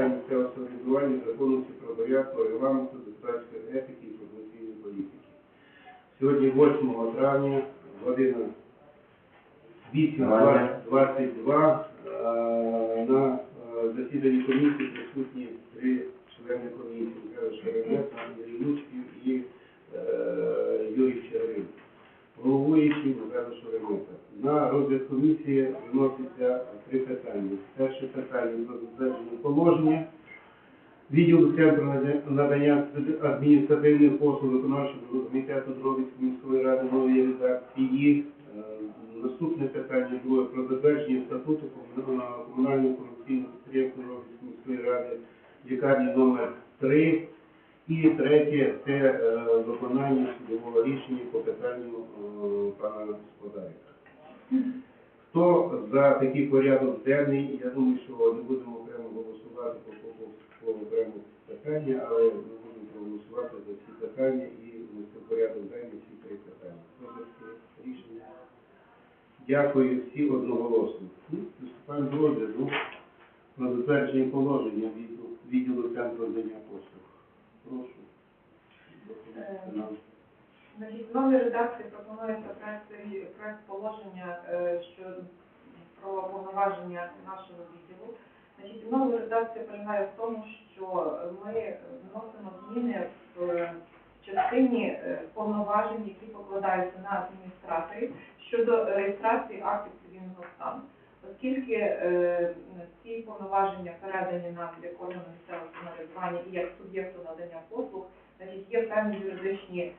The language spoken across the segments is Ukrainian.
питань місцевого самоврядування, законності правопорядку, регламенту, депутатської етики і інформаційної політики. Сьогодні 8 травня, година 8.22. Е, На е, засіданні комісії присутні три члени комісії Михайло Шеремет, Андрій Луцьків і е, Юрій Червин. Головуючий Михайло Шеремета. На розгляд комісії виноситься три питання. Перше питання про затвердження положення. Відділ центру надання адміністративних послуг виконавчого комітету Дробицької міської ради нової редакції. Е, Наступне питання друге про затвердження статуту комунального корупційного підприємства Дробицької міської ради лікарні номер 3 і третє це е, виконання судового рішення по питанню е, пана Господарика. Хто за такий порядок денний, я думаю, що не будемо окремо голосувати по, окремо питання, але ми будемо проголосувати за всі питання і внести порядок денний всі три питання. Рішення? Дякую всі одноголосно. Приступаємо до розгляду на затвердження положення відділу, центру надання послуг. Прошу. Е, Значить, в новій редакції пропонується проект, проект положення е, що про повноваження нашого відділу. Значить, в новій редакції полягає в тому, що ми вносимо зміни в частині е, повноважень, які покладаються на адміністраторів щодо реєстрації актів цивільного стану. Оскільки е, ці повноваження передані нам як органу місцевого самоврядування і як суб'єкту надання послуг, значить є певні юридичні е,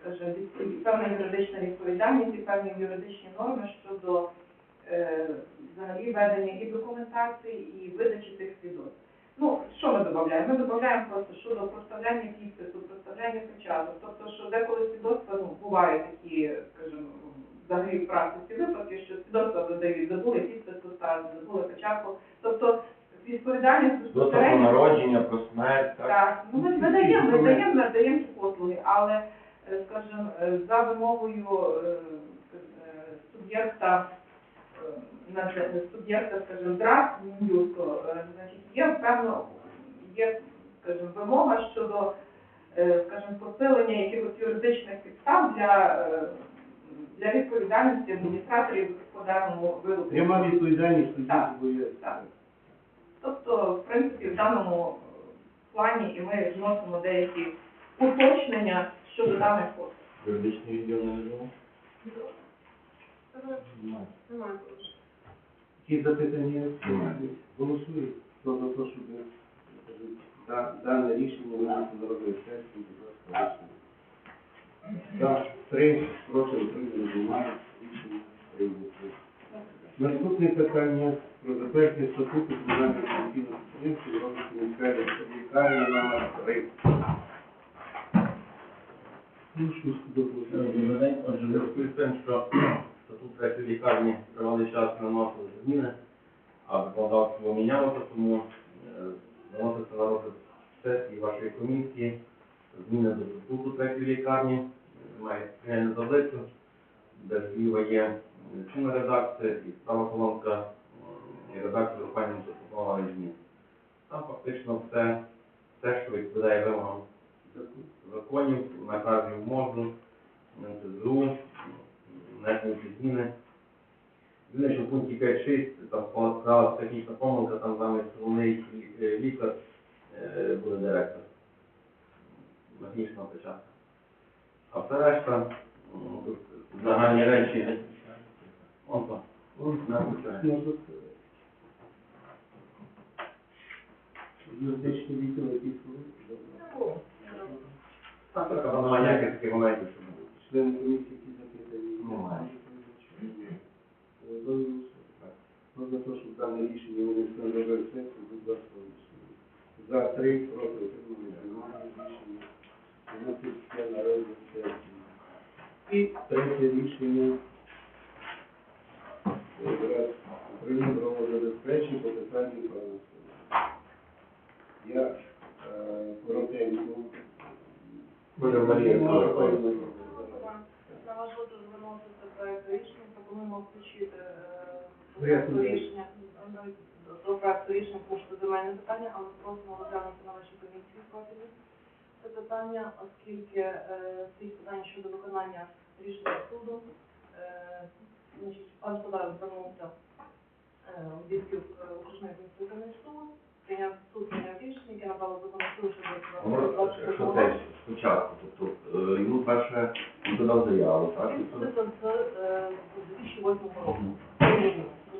скажімо, відповідь- певна юридична відповідальність і певні юридичні норми щодо е, взагалі ведення і документації, і видачі цих свідоцтв. Ну, що ми додаємо? Ми додаємо просто щодо проставляння підпису, проставляння печаток. Тобто, що деколи свідоцтва, ну, бувають такі, скажімо, взагалі в практиці випадки, що свідоцтва додають, забули підпис поставити, забули печатку. Тобто, відповідальність До народження, про смерть, так? так, ну ми ми даємо, ми даємо, ці послуги, але, е, скажімо, е, за вимогою е, е, суб'єкта, суб'єкта, скажімо, драк Мін'юсту, значить, є певно, є, скажімо, вимога щодо, скажімо, посилення якихось юридичних підстав для, для відповідальності адміністраторів по даному виду. Пряма відповідальність Так. Так. Тобто, в принципі, в даному плані і ми вносимо деякі уточнення щодо даних послуг. Юридичний відділ не відомо? Немає. Які запитання? Немає. Голосуємо. Хто за те, щоб е, да- дане рішення винести на розгляд сесії, будь ласка, голосуємо. За три, проти утримання немає. Рішення прийнято. Наступне питання про затвердження статуту комунального комісійного підприємства розвитку міської лікарні номер 3. Ну, що Добрий день. Отже, в зв'язку з тим, що статут третьої лікарні тривалий час не вносили зміни, а законодавство мінялося, тому е, виноситься на розгляд сесії вашої комісії зміни до статуту третьої лікарні, Е, має спеціальну таблицю, де зліва є е, чинна редакція і права колонка е, і редакція запальним запропонованих змін. Там фактично все, все, що відповідає вимогам законів, наказів МОЗу, НСЗУ, внесені ці зміни. Єдине, що в пункті 5.6 там склалася технічна помилка, там замість головний лікар е, буде директор. Логічно початку. А все решта, тут загальні речі. На початку. Юридичний відділ, який. Так, так, ніяких таких моментів, що будуть. Члени комісії, які запитані? Немає. Голосуємо. Хто за те, щоб дане рішення винести на розгляд сесії, будь ласка, голосуємо. За три, проти утримання немає рішення. Виноситься на розгляд сесії. І третє рішення. Якраз України про забезпечення по питанню правосуддя. Я е, коротенько. Буде Марія Миколаївна. На ваш розгляд виноситься проект рішення, пропонуємо включити е, до проекту рішення до- до проекту рішення пункту земельних питання, але просимо розглянути на вашій комісії профілі це питання, оскільки е, стоїть питання щодо виконання рішення суду. Е, пан Тодор звернувся е, в Дівків окружний адміністративний суд, прийняв суд прийняв рішення, яке набрало закону суду, теж спочатку, тобто е, йому перше він подав заяву, так? Він судиться з е, 2008 року.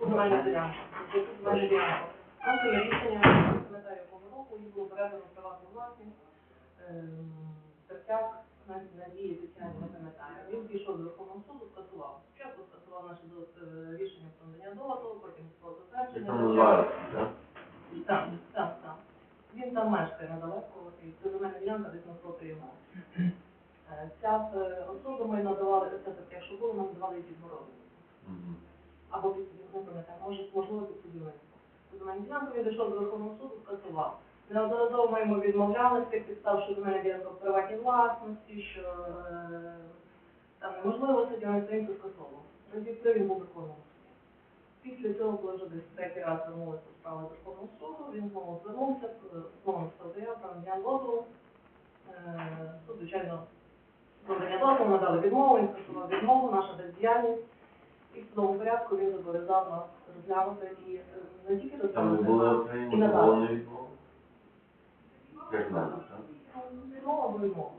Земельна ділянка. Земельна ділянка. Наше є рішення, пам'ятаю якого року, їх було передано приватну власність. Ем, Тертяк, навіть надії Тетяні не пам'ятаю. Він пішов до Верховного суду, скасував. Спочатку скасував наше е, рішення про надання дозволу, потім про затвердження. там називається, так? Так, так, так. Він там мешкає недалеко, і це земельна ділянка десь навпроти його. Е, Ця е, особа ми надавали, це таке, якщо було, нам давали під морозом. Мгм. Або під не пам'ятаю, може, можливо, під будівництво. Земельну ділянку він дійшов до Верховного суду, скасував. Неодноразово йому відмовляли з тих підстав, що земельна ділянка в приватній власності, що е, там неможливо сидіти, він це скасовував. Разів три він був виконуваний. Після цього, коли вже десь третій раз звернулися справа до Верховного суду, він знову звернувся, знову заяву про надання дозволу. Е, Суд, звичайно, надали відмову, він скасував відмову, наша бездіяльність. І в порядку він зобов'язав нас розглянути і е, не тільки не розглянути, було і надати. відмову або відмову.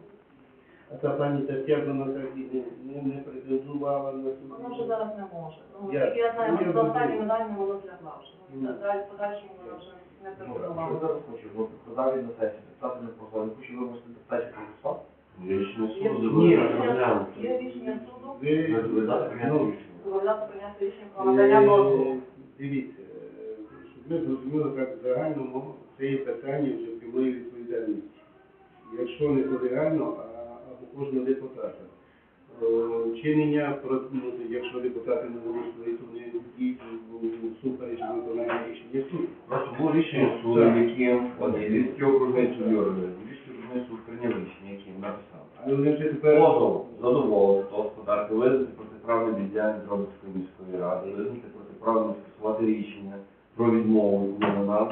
А та пані Тетяна на тоді не, не, не претендувала на Вона вже зараз не може. Ну, Я- тільки я знаю, я що за розумію. останніми даними вона злягла вже. Ну, Ну. Далі в подальшому вона вже не Що претендувала. зараз хочу? Ну, продав на сесії, депутати не хочу вимусити депутатів проголосувати. Є рішення Є суду, зобов'язаний розглянути. Є рішення суду, Ви, Зобов'язати прийняти ну, рішення. Зобов'язати прийняти рішення про надання дозволу. ви, дивіться, е, щоб ми зрозуміли так в загальному, це є питання вже прямої відповідальності. Якщо не колегально, а або кожного депутата. Е, Чинення, ну, якщо депутати не голосують, то вони діють супереч виконання рішення суду. Просто було рішення суду, яким Львівський окружний суд Львівський окружний суд прийняв рішення, яким написав. Але вони вже тепер Позов задоволити того господарки, визнати протиправну бездіяльність Робицької міської ради, визнати протиправну скасувати рішення про відмову нас,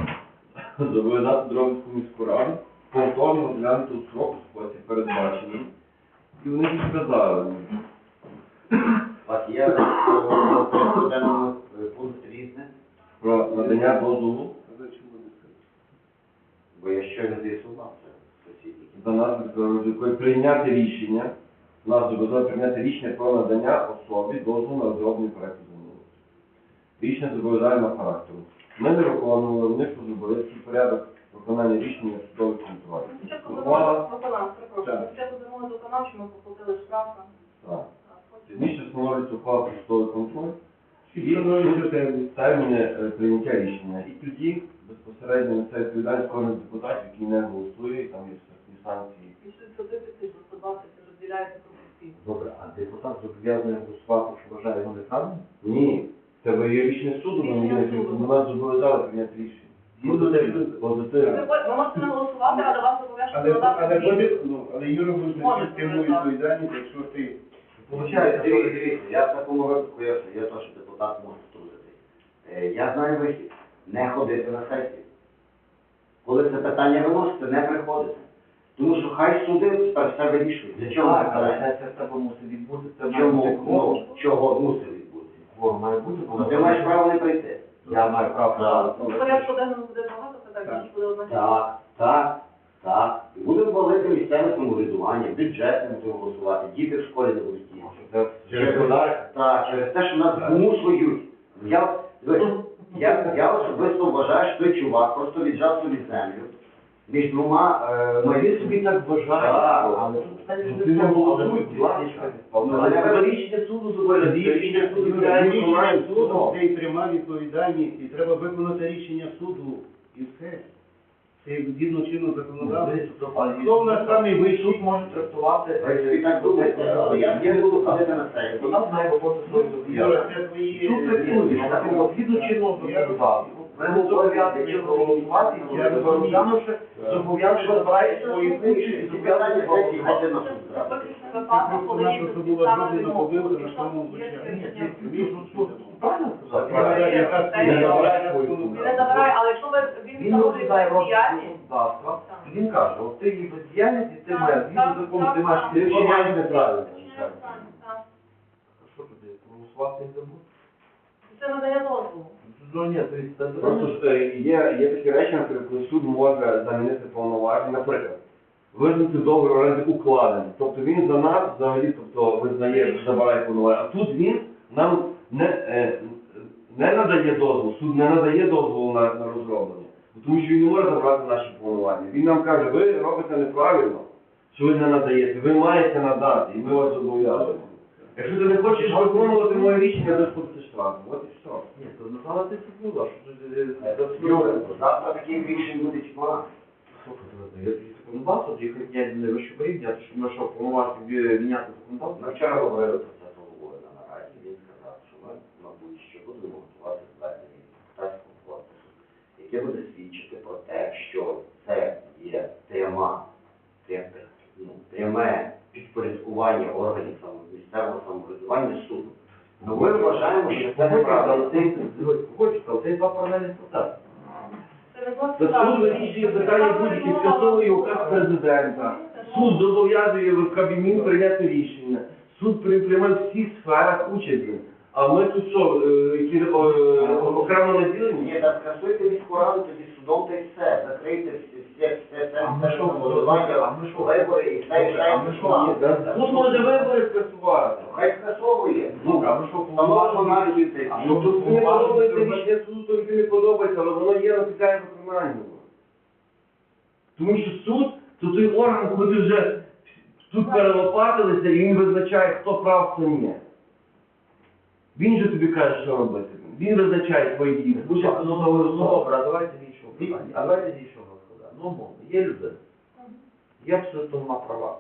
зобов'язати Робицьку міську раду, повторно розглянути у срок спосіб передбачений. І вони відказали. Вас є в пункт різне, про надання дозволу бо я щойно з'ясував це сусідники. за якої прийняти рішення, нас зобов'язали прийняти рішення про надання особі дозволу на розроблення проекту землі. Рішення зобов'язального характеру. Ми не виконували, вони що зробили порядок виконання рішення судових контролів. Спочатку Ухвала, перепрошую. Спочатку виконавчу, поплатили штрафи. так. Пізніше встановлюється ухвала про судовий контроль. І терміни е, прийняття рішення. І тоді безпосередньо на це відповідальність кожен з депутатів, який не голосує, там є санкції. І суд 130 120 розділяється Добре, а депутат зобов'язаний голосувати, що вважає його неправильним? Ні, це ви є рішення суду, ми Рішення не суду. ми нас зобов'язали прийняти рішення. Позитивно. Ви, Позитивно. ви можете не голосувати, але вас зобов'язують Але, але, зміни. буде- ну, але Юра буде Може, нести пряму так. відповідальність, якщо ти Получається, дивіться, дивіться, я в такому випадку, я, я теж депутат можу втрутити. Е, Я знаю вихід, не ходити на сесію. Коли це питання виноситься, не приходити. Тому що хай суди все вирішують. Для чого це питання? це в тебе мусить відбутися. Чому? Ну, чого мусить відбутися? Кворум має бути, Ну, Ти маєш право не прийти. Я маю право. Так. Ну, в порядку денному буде багато питань, Так. буде одночасно. Так, так, так. І буде ввалити місцеве самоврядування, бюджет не будемо голосувати, діти в школі не будуть їсти. Це Через так, через те, що нас змушують. Я, дивись, я, я особисто вважаю, що той чувак просто віджав собі землю між двома е, Ну, мої собі так Так. але тут питання Ну, ж ти не не в тому, голосуй, будь ласка. Але треба рішення суду зобов'язати. Рішення суду відповідає рішення виконання суду це і пряма відповідальність, і треба виконати рішення суду, і все. Це згідно чинного законодавства. Хто в нас самий вищий? може трактувати. Собі так думаєте, але я я не буду ходити на У сесію. нас має виконувати свої Юра, зобов'язання. це твої... Суд трактує, але згідно чинного Я законодавства. Ми зобов'язані проголосувати, і Я розумію. зобов'язавши, зобов'язавши забирати свої функції, сесії зобов'язані йде на суд на Правильно сказав? Він не забирає, але якщо ви він Він розглядає розгляд законодавства, він каже, от ти її бездіяльність, і ти маєш, згідно закону, ти маєш ти вчиняєш неправильно. Що туди, проголосувати не забудь? Це надає дозволу. Ну ні, то Просто ж е, є, є такі речі, наприклад, коли суд може замінити повноваження, наприклад, визнати договір оренди укладений. Тобто він за нас взагалі тобто, визнає, що забирає повноваження. А тут він нам не, е, не надає дозволу, суд не надає дозволу на, на розроблення. Тому що він не може забрати наші повноваження. Він нам каже, ви робите неправильно, що ви не надаєте, ви маєте надати, і ми вас зобов'язуємо. Якщо ти не хочеш виконувати моє рішення, то сплати штраф. От і все. Ні, то назвала ти це було, що е, Е, завтра таких рішень буде тьма. Слухайте, я законодавство, їх не не вищого рівня, що ми що, повноважити міняти законодавство? Ми вчора говорили про це головою на нараді. Він сказав, що ми, мабуть, ще будемо готувати звернення депутатського корпусу, яке буде свідчити про те, що це є пряма, ну, пряме підпорядкування органів самоврядування суду. Ну, ми вважаємо, що це неправда. Хочеться, але це два паралельні процеси. Це суд вирішує питання будь-які, скасовує указ президента. Суд зобов'язує в Кабмін прийняти рішення. Суд при- приймає в всіх сферах участі. А ми тут що, е, які е, окремо наділені? Ні, так скасуйте міську раду, тоді судом та й все. Закрийте всі, вибори. Хай скасовує. Ну, а що, на? Ну, тут не подобається рішення суду, то не подобається, але воно є виконання. Тому що суд, то той орган, коли ти вже тут перелопатилися, і він визначає, хто прав, хто ні. Він же тобі каже, що робити. Він визначає твої дії. Ну, ну, ну, ну, добре, а давайте питання. А давайте з мовно, є людина. Є абсолютно вона права.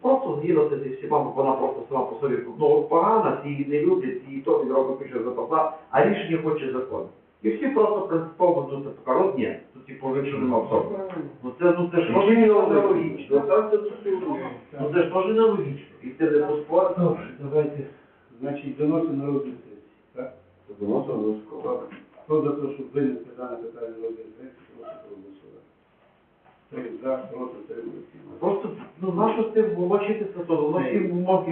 Просто згідно зі всіма, бо вона просто сама по собі ну, погана, всі її не люблять, всі її то робить пише запасна, а рішення хоче закон. І всі просто принципово ведуться по корот, ні, тут типу, якщо нема особи. Ну це, ну це ж може не логічно. Це, це, це, ну це ж може не логічно. І ти не поспориш. Давайте, значить, виносимо на розгляд сесії, так? Добре. Хто за те, щоб винести дане питання на розгляд сесії, прошу проголосувати. Три за, проти, утримуються. Просто, ну, нащо з тим мочитися, то воно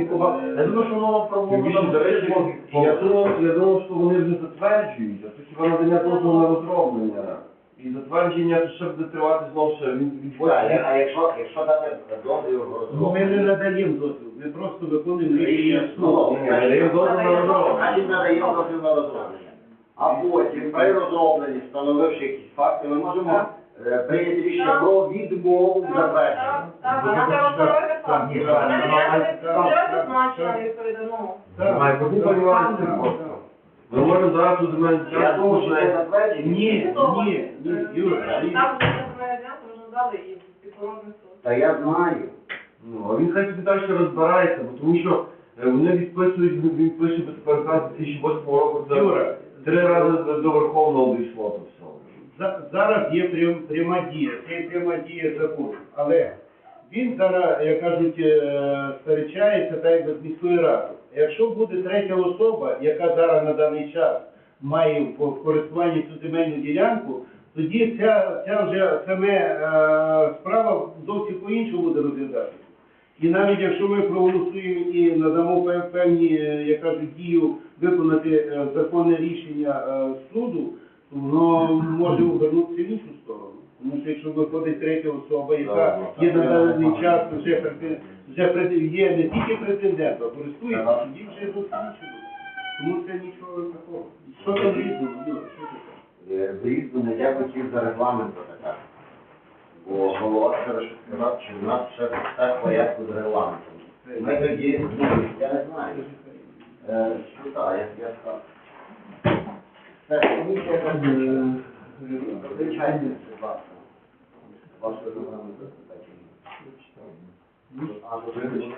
побачить. Я думаю, що воно вам Тим до речі, я думав, я думав, що вони вже затверджують, а тут хіба надання дозволу на розроблення. І затвердження то ще буде тривати знову ще від від А якщо, якщо дати дозвіл Ну, ми не надаємо дозвіл, ми просто виконуємо рішення рішення суду. суду, надаємо дозвіл на розроблення. значить надаємо дозвіл на розроблення. А потім при розробленні, встановивши якісь факти, ми можемо е, прийняти рішення про відмову Так, затвердження. так, так, вона треба встановити факт. Вона так, не зазначена відповідно. Має бути просто. Ми можемо зараз тут земельну Я думаю, що це затвердження. Ні, ні, ні, Юра, ні. Так, і суд. Та я знаю. Ну, а він хай собі далі розбирається, бо тому що е, вони відписують, він пише без переказ 2008 року, це Юра, три рази до- до Верховного дійшло то все. За- зараз є прям- пряма дія, це пряма дія закону. Але він зараз, як кажуть, е, сперечається так якби з міською радою. Якщо буде третя особа, яка зараз на даний час має в користуванні цю земельну ділянку, тоді ця, ця вже саме е, справа зовсім по-іншому буде розглядатися. І навіть якщо ми проголосуємо і надамо певні, е, як кажуть, дію виконати законне рішення суду, воно може увернутися в іншу сторону. Тому що якщо виходить третя особа, яка є на даний час вже претен- вже прет- є не тільки претендентом, а користується, тоді вже буде. Тому це нічого такого. Що там різного, Юра, що? Е, я хотів за регламент запитати. Бо голова вчора ще сказав, що в нас ще все в порядку з регламентом. Ми тоді, ну, я не знаю. Е, що так, я, я сказав. Це комісія там, звичайно, ласка. Ваше регламент запитати. А, то ви не